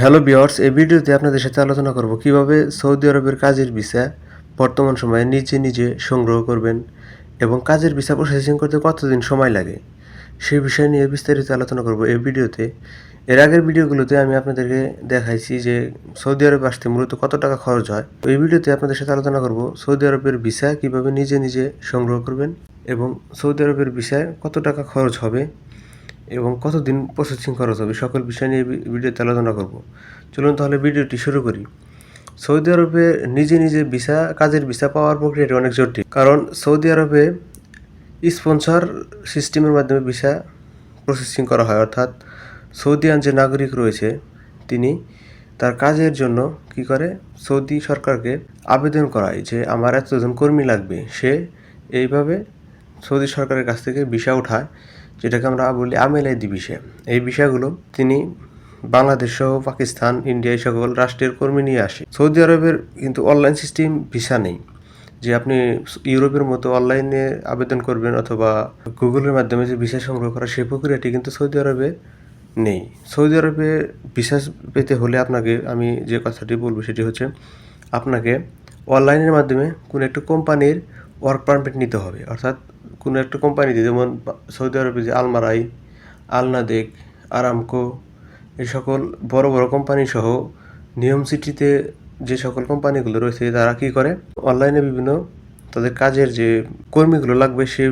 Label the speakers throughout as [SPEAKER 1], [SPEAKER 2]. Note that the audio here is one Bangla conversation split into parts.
[SPEAKER 1] হ্যালো বিয়ার্স এই ভিডিওতে আপনাদের সাথে আলোচনা করব কীভাবে সৌদি আরবের কাজের ভিসা বর্তমান সময়ে নিজে নিজে সংগ্রহ করবেন এবং কাজের ভিসা প্রসেসিং করতে কতদিন সময় লাগে সেই বিষয় নিয়ে বিস্তারিত আলোচনা করব এই ভিডিওতে। এর আগের ভিডিওগুলোতে আমি আপনাদেরকে দেখাইছি যে সৌদি আরবে আসতে মূলত কত টাকা খরচ হয়। এই ভিডিওতে আপনাদের সাথে আলোচনা করব সৌদি আরবের ভিসা কীভাবে নিজে নিজে সংগ্রহ করবেন এবং সৌদি আরবের ভিসায় কত টাকা খরচ হবে এবং কতদিন প্রসেসিং খরচ হবে, সকল বিষয় নিয়ে ভিডিওতে আলোচনা করব। চলুন তাহলে ভিডিওটি শুরু করি। সৌদি আরবে নিজে নিজে ভিসা, কাজের ভিসা পাওয়ার প্রক্রিয়াটি অনেক জটিল। কারণ সৌদি আরবে স্পন্সর সিস্টেমের মাধ্যমে ভিসা প্রসেসিং করা হয়, অর্থাৎ সৌদিয়ান যে নাগরিক রয়েছে, তিনি তার কাজের জন্য কি করে? সৌদি সরকারকে আবেদন করায় যে আমার এতজন কর্মী লাগবে। সে এইভাবে সৌদি সরকারের কাছ থেকে ভিসা উঠায়। যেটাকে আমরা বলি আমেলাইদি বিষয়। এই বিষয়গুলো তিনি বাংলাদেশ সহ পাকিস্তান, ইন্ডিয়া এই সকল রাষ্ট্রের কর্মী নিয়ে আসে। সৌদি আরবের কিন্তু অনলাইন সিস্টেম ভিসা নেই। যে আপনি ইউরোপের মতো অনলাইনে আবেদন করবেন অথবা গুগলের মাধ্যমে যে ভিসা সংগ্রহ করা সেই প্রক্রিয়াটি কিন্তু সৌদি আরবে নেই। সৌদি আরবে ভিসা পেতে হলে আপনাকে, আমি যে কথাটি বলব সেটি হচ্ছে, আপনাকে অনলাইনের মাধ্যমে কোনো একটা কোম্পানির ওয়ার্ক পারমিট নিতে হবে। অর্থাৎ কোনো একটা কোম্পানিতে, যেমন সৌদি আরবে যে আলমারাই, আলনাদেক, আরামকো এই সকল বড় বড় কোম্পানি সহ নিয়ম সিটিতে যে সকল কোম্পানিগুলো রয়েছে, তারা কি করে? অনলাইনে বিভিন্ন তাদের কাজের যে কর্মীগুলো লাগবে, সে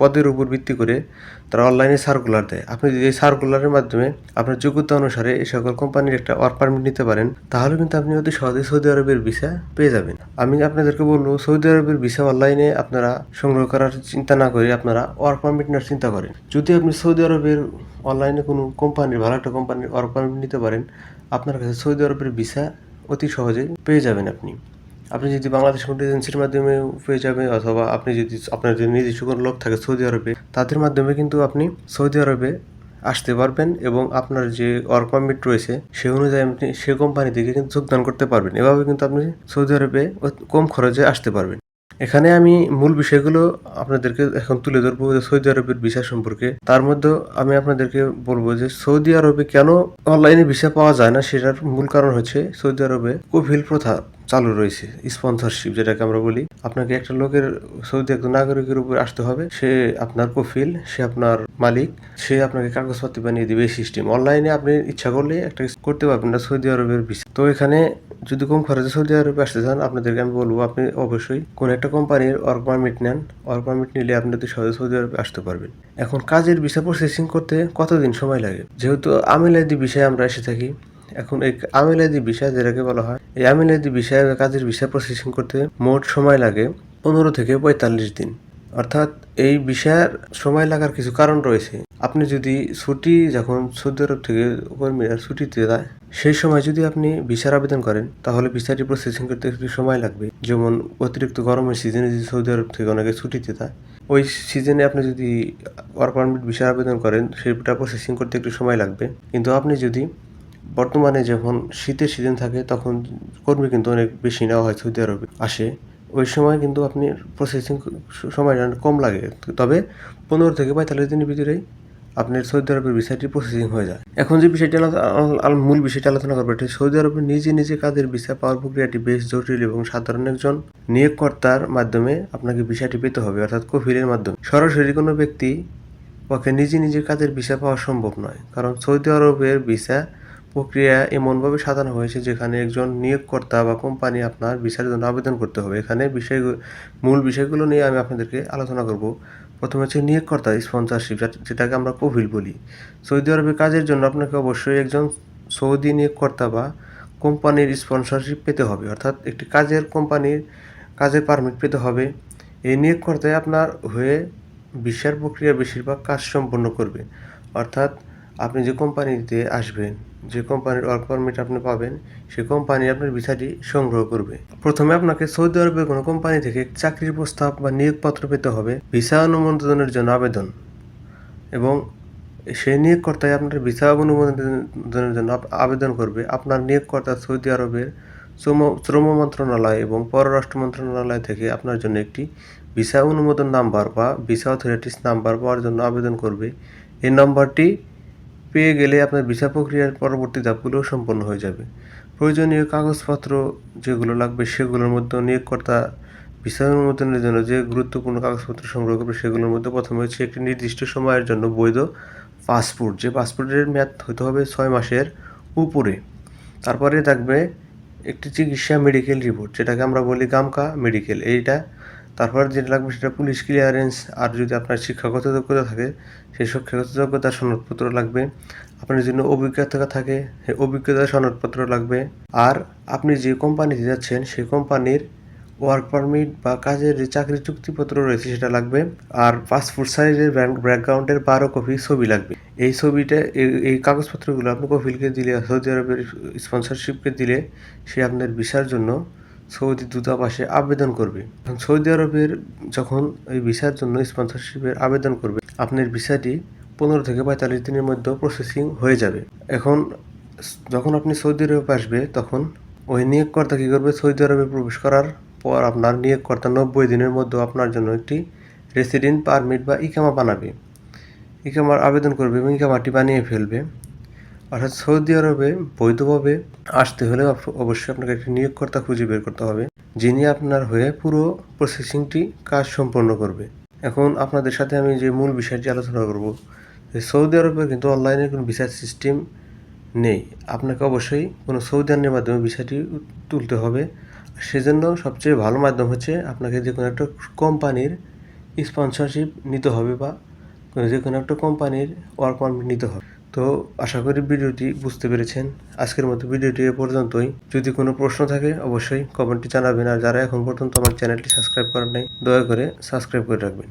[SPEAKER 1] পদের উপর ভিত্তি করে তারা অনলাইনে সার্কুলার দেয়। আপনি যদি এই সার্কুলারের মাধ্যমে আপনার যোগ্যতা অনুসারে এই সকল কোম্পানির একটা ওয়ার্ক পারমিট নিতে পারেন, তাহলে কিন্তু আপনি অতি সহজে সৌদি আরবের ভিসা পেয়ে যাবেন। আমি আপনাদেরকে বলব, সৌদি আরবের ভিসা অনলাইনে আপনারা সংগ্রহ করার চিন্তা না করে আপনারা ওয়ার্ক পারমিট নেওয়ার চিন্তা করেন। যদি আপনি সৌদি আরবের অনলাইনে কোনো কোম্পানির ভালো একটা কোম্পানির ওয়ার্ক পারমিট নিতে পারেন, আপনার কাছে সৌদি আরবের ভিসা অতি সহজে পেয়ে যাবেন আপনি। আপনি যদি বাংলাদেশ কোনো এজেন্সির মাধ্যমে পেয়ে যাবেন অথবা আপনি যদি আপনার যদি নির্দিষ্ট কোনো লোক থাকে সৌদি আরবে, তাদের মাধ্যমে কিন্তু আপনি সৌদি আরবে আসতে পারবেন এবং আপনার যে ওয়ার্ক পারমিট রয়েছে, সে অনুযায়ী আপনি সে কোম্পানি থেকে কিন্তু যোগদান করতে পারবেন। এভাবে কিন্তু আপনি সৌদি আরবে কম খরচে আসতে পারবেন। এখানে আমি মূল বিষয়গুলো আপনাদেরকে এখন তুলে ধরবো যে সৌদি আরবের ভিসা সম্পর্কে। তার মধ্যে আমি আপনাদেরকে বলব যে সৌদি আরবে কেন অনলাইনে ভিসা পাওয়া যায় না, সেটার মূল কারণ হচ্ছে সৌদি আরবে কফিল প্রথা চালু রয়েছে স্পন্সরশিপ যেটাকে আমরা বলি। আপনাকে একটা লোকের, সৌদি একজন নাগরিকের উপর আসতে হবে, সে আপনার কফিল সে আপনার মালিক, সে আপনাকে কাগজপত্র বানিয়ে দিবে এই সিস্টেম অনলাইনে আপনি ইচ্ছা করলে একটা করতে পারবেন না সৌদি আরবের ভিসা। তো এখানে যদি কম খরচে সৌদি আরবে আসতে চান, আপনাদেরকে আমি বলব আপনি অবশ্যই কোন একটা কোম্পানির ওয়ার্ক পারমিট নেন। ওয়ার্ক পারমিট নিলে আপনি অতি সহজে সৌদি আরবে আসতে পারবেন। এখন কাজের ভিসা প্রসেসিং করতে কতদিন সময় লাগে? যেহেতু আমিলাদি বিষয়ে আমরা এসে থাকি, এখন এই আমিলাদি বিষয় যেটাকে বলা হয়, এই আমিলাদি বিষয়ে কাজের ভিসা প্রসেসিং করতে মোট সময় লাগে পনেরো থেকে পঁয়তাল্লিশ দিন। অর্থাৎ এই বিষয়ের সময় লাগার কিছু কারণ রয়েছে। আপনি যদি ছুটি যখন সৌদি আরব থেকে কর্মীরা ছুটিতে যায়, সেই সময় যদি আপনি ভিসার আবেদন করেন, তাহলে ভিসাটি প্রসেসিং করতে একটু সময় লাগবে। যেমন অতিরিক্ত গরমের সিজনে যদি সৌদি আরব থেকে অনেকে ছুটিতে যায়, ওই সিজনে আপনি যদি ওয়ার্ক পারমিট ভিসার আবেদন করেন, সেটা প্রসেসিং করতে একটু সময় লাগবে। কিন্তু আপনি যদি বর্তমানে যখন শীতের সিজন থাকে, তখন কর্মী কিন্তু অনেক বেশি নেওয়া হয় সৌদি আরবে আসে ওই সময় কিন্তু আপনি প্রসেসিং সময়টা কম লাগে। তবে পনেরো থেকে পঁয়তাল্লিশ দিনের ভিতরেই আপনার সৌদি আরবের ভিসাটি প্রসেসিং হয়ে যায়। এখন যে বিষয়টি মূল বিষয়টি আলোচনা করব, এটি সৌদি আরবে নিজে নিজে কাজের ভিসা পাওয়ার প্রক্রিয়াটি বেশ জটিল এবং সাধারণ একজন নিয়োগকর্তার মাধ্যমে আপনাকে ভিসাটি পেতে হবে, অর্থাৎ কফিলের মাধ্যমে। সরাসরি কোনো ব্যক্তি পক্ষে নিজে নিজে কাজের ভিসা পাওয়া সম্ভব নয়, কারণ সৌদি আরবের ভিসা প্রক্রিয়া এমনভাবে সাজানো হয়েছে যেখানে একজন নিয়োগকর্তা বা কোম্পানি আপনার ভিসার জন্য আবেদন করতে হবে। এখানে বিষয়গুলো মূল বিষয়গুলো নিয়ে আমি আপনাদেরকে আলোচনা করব। প্রথমে হচ্ছে নিয়োগকর্তা স্পন্সরশিপ যেটাকে আমরা কোভিল বলি। সৌদি আরবে কাজের জন্য আপনাকে অবশ্যই একজন সৌদি নিয়োগকর্তা বা কোম্পানির স্পন্সরশিপ পেতে হবে। অর্থাৎ একটি কাজের কোম্পানির কাজের পারমিট পেতে হবে। এই নিয়োগকর্তায় আপনার হয়ে ভিসার প্রক্রিয়া বেশিরভাগ কাজ সম্পন্ন করবে। অর্থাৎ আপনি যে কোম্পানিতে আসবেন যে কোম্পানির ওয়ার্ক পারমিট আপনি পাবেন, সেই কোম্পানি আপনার ভিসাটি সংগ্রহ করবে। প্রথমে আপনাকে সৌদি আরবের কোনো কোম্পানি থেকে চাকরির প্রস্তাব বা নিয়োগপত্র পেতে হবে, ভিসা অনুমোদনের জন্য আবেদন। এবং সেই নিয়োগকর্তায় আপনার ভিসা অনুমোদনের জন্য আবেদন করবে। আপনার নিয়োগকর্তা সৌদি আরবের শ্রম শ্রম মন্ত্রণালয় এবং পররাষ্ট্র মন্ত্রণালয় থেকে আপনার জন্য একটি ভিসা অনুমোদন নাম্বার বা ভিসা অথরিটিস নাম্বার পাওয়ার জন্য আবেদন করবে। এই নম্বরটি পেয়ে গেলে আপনার ভিসা প্রক্রিয়ার পরবর্তী ধাপগুলো সম্পন্ন হয়ে যাবে। প্রয়োজনীয় কাগজপত্র যেগুলো লাগবে সেগুলোর মধ্যে নিয়োগকর্তা ভিসা অনুমোদনের জন্য যে গুরুত্বপূর্ণ কাগজপত্র সংগ্রহ করবে সেগুলোর মধ্যে প্রথমে হচ্ছে একটি নির্দিষ্ট সময়ের জন্য বৈধ পাসপোর্ট। যে পাসপোর্টের মেয়াদ হতে হবে ছয় মাসের উপরে। তারপরে থাকবে একটি চিকিৎসা মেডিকেল রিপোর্ট, যেটাকে আমরা বলি গামকা মেডিকেল। এইটা তারপর যেটা লাগবে সেটা পুলিশ ক্লিয়ারেন্স আর যদি আপনার শিক্ষাগত যোগ্যতা থাকে, সেই শিক্ষাগত যোগ্যতার সনদপত্র লাগবে। আপনার জন্য অভিজ্ঞতা থাকে, সেই অভিজ্ঞতার সনদপত্র লাগবে। আর আপনি যে কোম্পানিতে যাচ্ছেন, সেই কোম্পানির ওয়ার্ক পারমিট বা কাজের যে চাকরি চুক্তিপত্র রয়েছে সেটা লাগবে। আর পাসপোর্ট সাইজের ব্যাকগ্রাউন্ডের বারো কপি ছবি লাগবে। এই ছবিটা, এই- কাগজপত্রগুলো আপনি কফিলকে দিলে, সৌদি আরবের স্পন্সরশিপকে দিলে, সে আপনার ভিসার জন্য সৌদি দূতাবাসে আবেদন করবে। সৌদি আরবের যখন এই ভিসার জন্য স্পন্সরশিপের আবেদন করবে, আপনার ভিসাটি পনেরো থেকে পঁয়তাল্লিশ দিনের মধ্যে প্রসেসিং হয়ে যাবে। এখন যখন আপনি সৌদি আরবে আসবে, তখন ওই নিয়োগকর্তা কী করবে? সৌদি আরবে প্রবেশ করার পর আপনার নিয়োগকর্তা নব্বই দিনের মধ্যে আপনার জন্য একটি রেসিডেন্ট পারমিট বা ইকামা বানাবে। ইকামার আবেদন করবে এবং ইকামাটি বানিয়ে ফেলবে। অর্থাৎ সৌদি আরবে বৈধভাবে আসতে হলে অবশ্যই আপনাকে একটি নিয়োগকর্তা খুঁজে বের করতে হবে, যিনি আপনার হয়ে পুরো প্রসেসিংটি কাজ সম্পন্ন করবে। এখন আপনাদের সাথে আমি যে মূল বিষয়টি আলোচনা করব সৌদি আরবে কিন্তু অনলাইনে কোনো ভিসার সিস্টেম নেই। আপনাকে অবশ্যই কোনো সৌদি আরবের মাধ্যমে ভিসাটি তুলতে হবে। সেজন্য সবচেয়ে ভালো মাধ্যম হচ্ছে আপনাকে যে কোনো একটা কোম্পানির স্পন্সরশিপ নিতে হবে বা যে কোনো একটা কোম্পানির ওয়ার্ক পারমিট নিতে হবে। তো আশা করি ভিডিওটি বুঝতে পেরেছেন। আজকের মতো ভিডিওটি এ পর্যন্তই। যদি কোনো প্রশ্ন থাকে, অবশ্যই কমেন্টে জানাবেন। আর যারা এখন পর্যন্ত আমার চ্যানেলটি সাবস্ক্রাইব করেন নাই, দয়া করে সাবস্ক্রাইব করে রাখবেন।